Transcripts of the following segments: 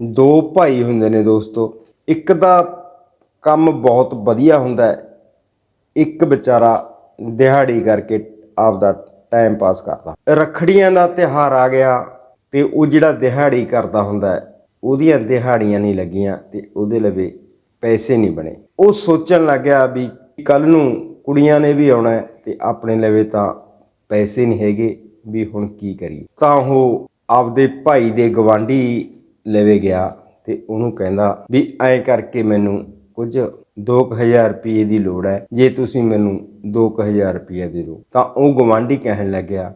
ਦੋ ਭਾਈ ਹੁੰਦੇ ਨੇ ਦੋਸਤੋ। ਇੱਕ ਦਾ ਕੰਮ ਬਹੁਤ ਵਧੀਆ ਹੁੰਦਾ ਹੈ। ਇੱਕ ਵਿਚਾਰਾ ਦਿਹਾੜੀ ਕਰਕੇ ਆਪਦਾ ਟਾਈਮ ਪਾਸ ਕਰਦਾ। ਰੱਖੜੀਆਂ ਦਾ ਤਿਹਾਰ ਆ ਗਿਆ ਤੇ ਉਹ ਜਿਹੜਾ ਦਿਹਾੜੀ ਕਰਦਾ ਹੁੰਦਾ ਹੈ, ਉਹਦੀਆਂ ਦਿਹਾੜੀਆਂ ਨਹੀਂ ਲੱਗੀਆਂ ਤੇ ਉਹਦੇ ਲਵੇ ਪੈਸੇ ਨਹੀਂ ਬਣੇ। ਉਹ ਸੋਚਣ ਲੱਗਿਆ ਵੀ ਕੱਲ ਨੂੰ ਕੁੜੀਆਂ ਨੇ ਵੀ ਆਉਣਾ ਹੈ ਤੇ ਆਪਣੇ ਲਵੇ ਤਾਂ ਪੈਸੇ ਨਹੀਂ ਹੈਗੇ ਵੀ ਹੁਣ ਕੀ ਕਰੀਏ। ਤਾਂ ਉਹ ਆਪਦੇ ਭਾਈ ਦੇ ਗਵਾਂਢੀ ਲਵੇ ਗਿਆ ਤੇ ਉਹਨੂੰ ਕਹਿੰਦਾ ਵੀ ਐਂ ਕਰਕੇ ਮੈਨੂੰ ਕੁਝ 2000 ਰੁਪਏ ਦੀ ਲੋੜ ਹੈ। ਜੇ ਤੁਸੀਂ ਮੈਨੂੰ 2000 ਰੁਪਏ ਦੇ ਦਿਓ। ਤਾਂ ਉਹ ਗਵਾਂਢੀ ਕਹਿਣ ਲੱਗਿਆ,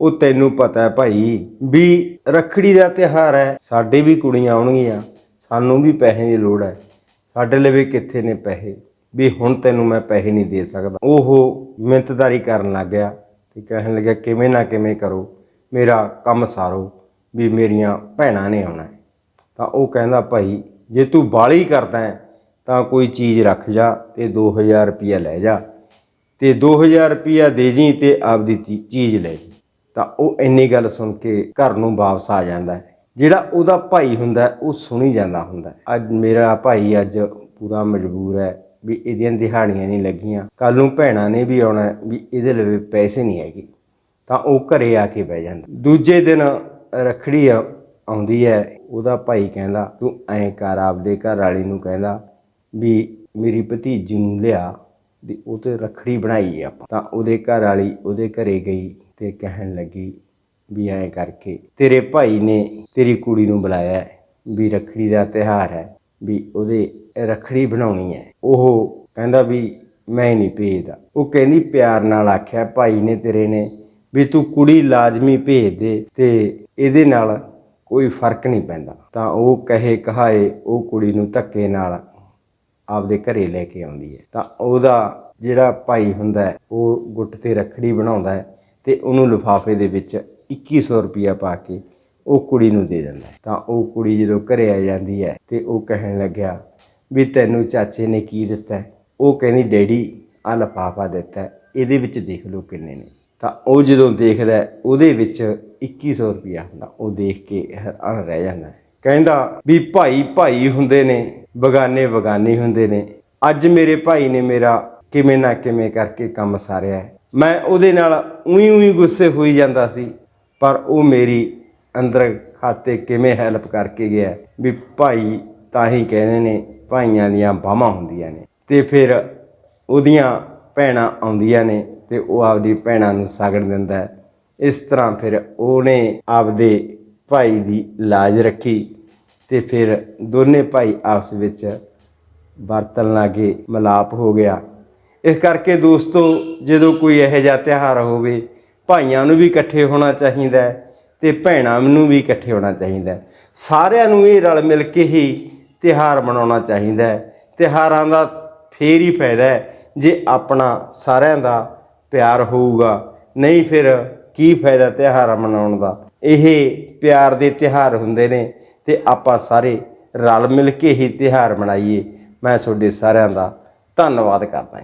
ਉਹ ਤੈਨੂੰ ਪਤਾ ਹੈ ਭਾਈ ਵੀ ਰੱਖੜੀ ਦਾ ਤਿਉਹਾਰ ਹੈ। ਸਾਡੇ ਵੀ ਕੁੜੀਆਂ ਆਉਣਗੀਆਂ। ਸਾਨੂੰ ਵੀ ਪੈਸੇ ਦੀ ਲੋੜ ਹੈ। ਸਾਡੇ ਲਵੇ ਕਿੱਥੇ ਨੇ ਪੈਸੇ? ਵੀ ਹੁਣ ਤੈਨੂੰ ਮੈਂ ਪੈਸੇ ਨਹੀਂ ਦੇ ਸਕਦਾ। ਉਹ ਮਿਹਨਤਦਾਰੀ ਕਰਨ ਲੱਗ ਗਿਆ ਤੇ ਕਹਿਣ ਲੱਗਿਆ, ਕਿਵੇਂ ਨਾ ਕਿਵੇਂ ਕਰੋ। ਮੇਰਾ ਕੰਮ ਸਾਰੋ ਵੀ ਮੇਰੀਆਂ ਭੈਣਾਂ ਨੇ ਆਉਣਾ ਤਾਂ ਉਹ ਕਹਿੰਦਾ, ਭਾਈ, ਜੇ ਤੂੰ ਬਾਲੀ ਕਰਦਾ ਹੈ, ਤਾਂ ਕੋਈ ਚੀਜ਼ ਰੱਖ ਜਾ ਤੇ 2000 ਰੁਪਇਆ ਲੈ ਜਾ ਤੇ 2000 ਰੁਪਇਆ ਦੇ ਜੀ ਤੇ ਆਪਦੀ ਚੀ- ਚੀਜ਼ ਲੈ ਜੀ। ਤਾਂ ਉਹ ਇੰਨੀ ਗੱਲ ਸੁਣ ਕੇ ਘਰ ਨੂੰ ਵਾਪਸ ਆ ਜਾਂਦਾ ਹੈ। ਜਿਹੜਾ ਉਹਦਾ ਭਾਈ ਹੁੰਦਾ ਉਹ ਸੁਣੀ ਜਾਂਦਾ ਹੁੰਦਾ ਅੱਜ ਮੇਰਾ ਭਾਈ ਅੱਜ ਪੂਰਾ ਮਜਬੂਰ ਹੈ ਵੀ ਇਹਦੀਆਂ ਦਿਹਾੜੀਆਂ ਨਹੀਂ ਲੱਗੀਆਂ। ਕੱਲ ਨੂੰ ਭੈਣਾਂ ਨੇ ਵੀ ਆਉਣਾ ਵੀ ਇਹਦੇ ਲਈ ਪੈਸੇ ਨਹੀਂ ਹੈਗੇ। ਤਾਂ ਉਹ ਘਰੇ ਆ ਕੇ ਬਹਿ ਜਾਂਦਾ। ਦੂਜੇ ਦਿਨ ਰਖੜੀ ਆਉਂਦੀ ਹੈ, ਉਹਦਾ ਭਾਈ ਕਹਿੰਦਾ, ਤੂੰ ਐਂ ਕਰ, ਆਪਦੇ ਘਰ ਵਾਲੀ ਨੂੰ ਕਹਿੰਦਾ ਵੀ ਮੇਰੀ ਭਤੀਜੀ ਨੂੰ ਲਿਆ ਵੀ ਉਹ ਤੇ ਰਖੜੀ ਬਣਾਈ ਆਪਾਂ। ਤਾਂ ਉਹਦੇ ਘਰ ਵਾਲੀ ਉਹਦੇ ਘਰੇ ਗਈ ਤੇ ਕਹਿਣ ਲੱਗੀ ਵੀ ਐਂ ਕਰਕੇ, ਤੇਰੇ ਭਾਈ ਨੇ ਤੇਰੀ ਕੁੜੀ ਨੂੰ ਬੁਲਾਇਆ ਵੀ ਰਖੜੀ ਦਾ ਤਿਹਾਰ ਹੈ, ਵੀ ਉਹਦੇ ਰਖੜੀ ਬਣਾਉਣੀ ਹੈ। ਉਹ ਕਹਿੰਦਾ ਵੀ ਮੈਂ ਨਹੀਂ ਭੇਜਦਾ। ਉਹ ਕਹਿੰਦੀ ਪਿਆਰ ਨਾਲ ਆਖਿਆ, ਭਾਈ ਨੇ ਤੇਰੇ ਨੇ ਵੀ ਤੂੰ ਕੁੜੀ ਲਾਜ਼ਮੀ ਭੇਜ ਦੇ ਤੇ ਇਹਦੇ ਨਾਲ ਕੋਈ ਫ਼ਰਕ ਨਹੀਂ ਪੈਂਦਾ। ਤਾਂ ਉਹ ਕਹੇ ਕਹਾਏ ਉਹ ਕੁੜੀ ਨੂੰ ਧੱਕੇ ਨਾਲ ਆਪਦੇ ਘਰੇ ਲੈ ਕੇ ਆਉਂਦੀ ਹੈ। ਤਾਂ ਉਹਦਾ ਜਿਹੜਾ ਭਾਈ ਹੁੰਦਾ ਹੈ, ਉਹ ਗੁੱਟ ਤੇ ਰੱਖੜੀ ਬਣਾਉਂਦਾ ਹੈ ਤੇ ਉਹਨੂੰ ਲਿਫਾਫੇ ਦੇ ਵਿੱਚ 2100 ਰੁਪਇਆ ਪਾ ਕੇ ਉਹ ਕੁੜੀ ਨੂੰ ਦੇ ਦਿੰਦਾ ਤਾਂ ਉਹ ਕੁੜੀ ਜਦੋਂ ਘਰੇ ਆ ਜਾਂਦੀ ਹੈ ਤੇ ਉਹ ਕਹਿਣ ਲੱਗਿਆ ਵੀ ਤੈਨੂੰ ਚਾਚੇ ਨੇ ਕੀ ਦਿੱਤਾ ਉਹ ਕਹਿੰਦੀ, ਡੈਡੀ ਆ ਲਿਫਾਫਾ ਦਿੱਤਾ ਇਹਦੇ ਵਿੱਚ ਦੇਖ ਲਓ ਕਿੰਨੇ ਨੇ। ਤਾਂ ਉਹ ਜਦੋਂ ਦੇਖਦਾ ਉਹਦੇ ਵਿੱਚ 2100 ਰੁਪਇਆ ਹੁੰਦਾ। ਉਹ ਦੇਖ ਕੇ ਹੈਰਾਨ ਰਹਿ ਜਾਂਦਾ ਕਹਿੰਦਾ ਵੀ ਭਾਈ ਭਾਈ ਹੁੰਦੇ ਨੇ, ਬਗਾਨੇ ਬਗਾਨੇ ਹੁੰਦੇ ਨੇ। ਅੱਜ ਮੇਰੇ ਭਾਈ ਨੇ ਮੇਰਾ ਕਿਵੇਂ ਨਾ ਕਿਵੇਂ ਕਰਕੇ ਕੰਮ ਸਾਰਿਆ ਮੈਂ ਉਹਦੇ ਨਾਲ ਉਹੀ ਉਹੀ ਗੁੱਸੇ ਹੋਈ ਜਾਂਦਾ ਸੀ, ਪਰ ਉਹ ਮੇਰੀ ਅੰਦਰ ਖਾਤੇ ਕਿਵੇਂ ਹੈਲਪ ਕਰਕੇ ਗਿਆ ਵੀ ਭਾਈ ਤਾਂ ਹੀ ਕਹਿੰਦੇ ਨੇ, ਭਾਈਆਂ ਦੀਆਂ ਬਾਹਾਂ ਹੁੰਦੀਆਂ ਨੇ ਤੇ ਫਿਰ ਉਹਦੀਆਂ ਭੈਣਾਂ ਆਉਂਦੀਆਂ ਨੇ। ਤੇ ਉਹ ਆਪਦੀ ਭੈਣਾਂ ਨੂੰ ਸਾਗਣ ਦਿੰਦਾ ਹੈ। ਇਸ ਤਰ੍ਹਾਂ ਫਿਰ ਉਹਨੇ ਆਪਦੇ ਭਾਈ ਦੀ ਲਾਜ ਰੱਖੀ ਤੇ ਫਿਰ ਦੋਨੇ ਭਾਈ ਆਪਸ ਵਿੱਚ ਵਰਤਣ ਲੱਗੇ ਮਲਾਪ ਹੋ ਗਿਆ। ਇਸ ਕਰਕੇ ਦੋਸਤੋ, ਜਦੋਂ ਕੋਈ ਇਹੋ ਜਿਹਾ ਤਿਉਹਾਰ ਹੋਵੇ, ਭਾਈਆਂ ਨੂੰ ਵੀ ਇਕੱਠੇ ਹੋਣਾ ਚਾਹੀਦਾ ਹੈ ਤੇ ਭੈਣਾਂ ਨੂੰ ਵੀ ਇਕੱਠੇ ਹੋਣਾ ਚਾਹੀਦਾ ਹੈ। ਸਾਰਿਆਂ ਨੂੰ ਇਹ ਰਲ ਮਿਲ ਕੇ ਹੀ ਤਿਉਹਾਰ ਮਨਾਉਣਾ ਚਾਹੀਦਾ ਹੈ। ਤਿਉਹਾਰਾਂ ਦਾ ਫੇਰ ਹੀ ਫਾਇਦਾ ਹੈ ਜੇ ਆਪਣਾ ਸਾਰਿਆਂ ਦਾ ਪਿਆਰ ਹੋਊਗਾ। ਨਹੀਂ ਫਿਰ ਕੀ ਫਾਇਦਾ ਤਿਉਹਾਰ ਮਨਾਉਣ ਦਾ? ਇਹ ਪਿਆਰ ਦੇ ਤਿਉਹਾਰ ਹੁੰਦੇ ਨੇ ਤੇ ਆਪਾਂ ਸਾਰੇ ਰਲ ਮਿਲ ਕੇ ਹੀ ਤਿਉਹਾਰ ਮਨਾਈਏ। ਮੈਂ ਤੁਹਾਡੇ ਸਾਰਿਆਂ ਦਾ ਧੰਨਵਾਦ ਕਰਦਾ